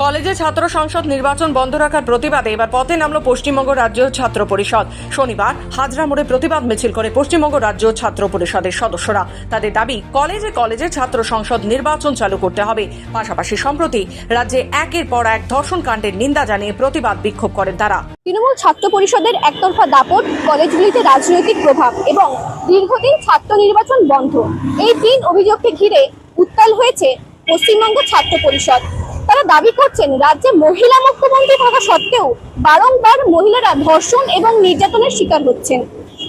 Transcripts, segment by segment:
কলেজে ছাত্র সংসদ নির্বাচন বন্ধ রাখার প্রতিবাদে এবার পথে নামলো পশ্চিমবঙ্গ রাজ্য ছাত্র পরিষদ। শনিবার হাজরা মোড়ে প্রতিবাদ মিছিল করে পশ্চিমবঙ্গ রাজ্য ছাত্র পরিষদের সদস্যরা। তাদের দাবি, কলেজে কলেজে ছাত্র সংসদ নির্বাচন চালু করতে হবে। পাশাপাশি সম্প্রতি রাজ্যে একের পর এক ধর্ষণ কাণ্ডের নিন্দা জানিয়ে প্রতিবাদ বিক্ষোভ করেন তারা। তৃণমূল ছাত্র পরিষদের একতরফা দাপট, কলেজগুলিতে রাজনৈতিক প্রভাব এবং দীর্ঘদিন ছাত্র নির্বাচন বন্ধ। এই তিন অভিযোগকে ঘিরে উত্তাল হয়েছে পশ্চিমবঙ্গ ছাত্র পরিষদ। তারা দাবি করছেন, রাজ্যে মহিলা মুখ্যমন্ত্রী থাকা সত্ত্বেও বারংবার মহিলারা ধর্ষণ এবং নির্যাতনের শিকার হচ্ছেন।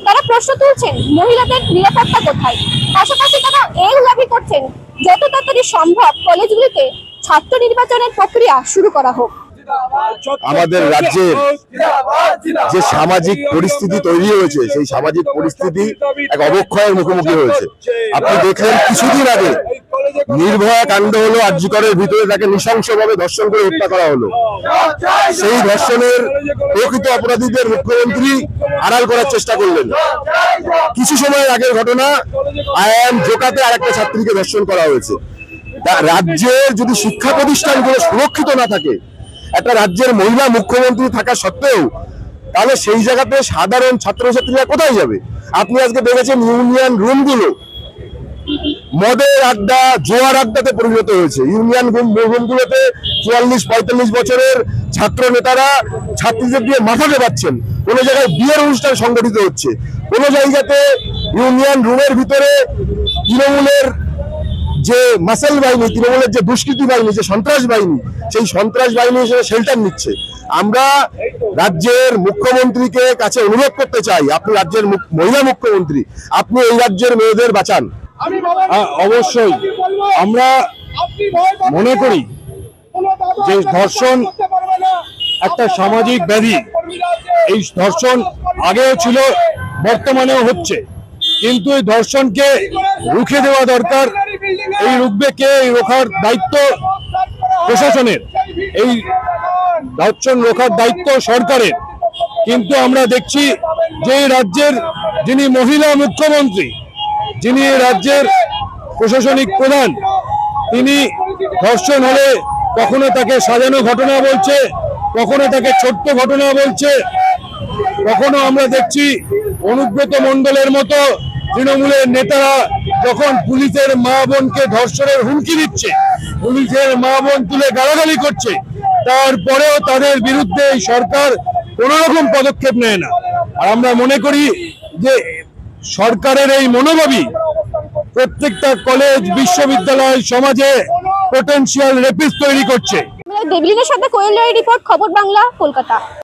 তারা প্রশ্ন তুলছেন, মহিলাদের নিরাপত্তা কোথায়? পাশাপাশি তারা এও দাবি করছেন, যত তাড়াতাড়ি সম্ভব কলেজগুলিতে ছাত্র নির্বাচনের প্রক্রিয়া শুরু করা হোক। আমাদের রাজ্যের যে সামাজিক পরিস্থিতি তৈরি হয়েছে সেই সামাজিক পরিস্থিতি এক অবক্ষয়ের মুখোমুখি হয়েছে। আপনি দেখলেন কিছুদিন আগে নির্ভয়া কাণ্ড হলো আর্যিকরের ভিতরে তাকে নৃশংসভাবে ধর্ষণ করে হত্যা করা হলো। সেই ধর্ষণের প্রকৃত অপরাধীদের মুখ্যমন্ত্রী আড়াল করার চেষ্টা করলেন। কিছু সময় আগের ঘটনা আইএম জোকাতে আরেকটা ছাত্রীকে ধর্ষণ করা হয়েছে। রাজ্যের যদি শিক্ষা প্রতিষ্ঠানগুলো সুরক্ষিত না থাকে একটা রাজ্যের মহিলা মুখ্যমন্ত্রী থাকা সত্ত্বেও, তাহলে সেই জায়গাতে সাধারণ ছাত্রছাত্রীরা কোথায় যাবে? আপনি আজকে দেখেছেন ইউনিয়ন রুমগুলো মদের আড্ডা, জোয়ার আড্ডাতে পরিণত হয়েছে। ইউনিয়ন রুম রুমগুলোতে চুয়াল্লিশ, পঁয়তাল্লিশ বছরের ছাত্র নেতারা ছাত্রীদের দিয়ে মাথা দেবাচ্ছেন কোনো জায়গায় বিয়ের অনুষ্ঠান সংগঠিত হচ্ছে। কোনো জায়গাতে ইউনিয়ন রুমের ভিতরে তৃণমূলের যে মাসেল বাহিনী তৃণমূলের যে দুষ্কৃতি বাহিনী যে সন্ত্রাস বাহিনী সেই সন্ত্রাস বাহিনী হিসেবে শেল্টার নিচ্ছে। আমরা রাজ্যের মুখ্যমন্ত্রীকে কাছে অনুরোধ করতে চাই আপনি রাজ্যের মুখ- মহিলা মুখ্যমন্ত্রী আপনি এই রাজ্যের মেয়েদের বাঁচান। হ্যাঁ, অবশ্যই। আমরা মনে করি যে ধর্ষণ একটা সামাজিক ব্যাধি। এই ধর্ষণ আগেও ছিল বর্তমানেও হচ্ছে। কিন্তু এই ধর্ষণকে রুখে দেওয়া দরকার। এই রুখবে কে? এই রোখার দায়িত্ব প্রশাসনের। এই ধর্ষণ রোখার দায়িত্ব সরকারের। কিন্তু আমরা দেখছি যে রাজ্যের যিনি মহিলা মুখ্যমন্ত্রী, যিনি রাজ্যের প্রশাসনিক প্রধান, তিনি ধর্ষণ হলে কখনো তাকে সাজানো ঘটনা বলছে, কখনো তাকে ছোট্ট ঘটনা বলছে। কখনো আমরা দেখছি অনুব্রত মণ্ডলের মতো তৃণমূলের নেতারা যখন পুলিশের মা বোনকে ধর্ষণের হুমকি দিচ্ছে, পুলিশের মা বোন তুলে গালাগালি করছে, তারপরেও তাদের বিরুদ্ধে সরকার কোন রকম পদক্ষেপ নেয় না। আর আমরা মনে করি যে সরকারের এই মনোভাবই প্রত্যেকটা কলেজ, বিশ্ববিদ্যালয়, সমাজে পোটেনশিয়াল রেপিস তৈরি করছে। দেবলিনের সাথে কোয়েল রিপোর্ট খবর বাংলা, কলকাতা।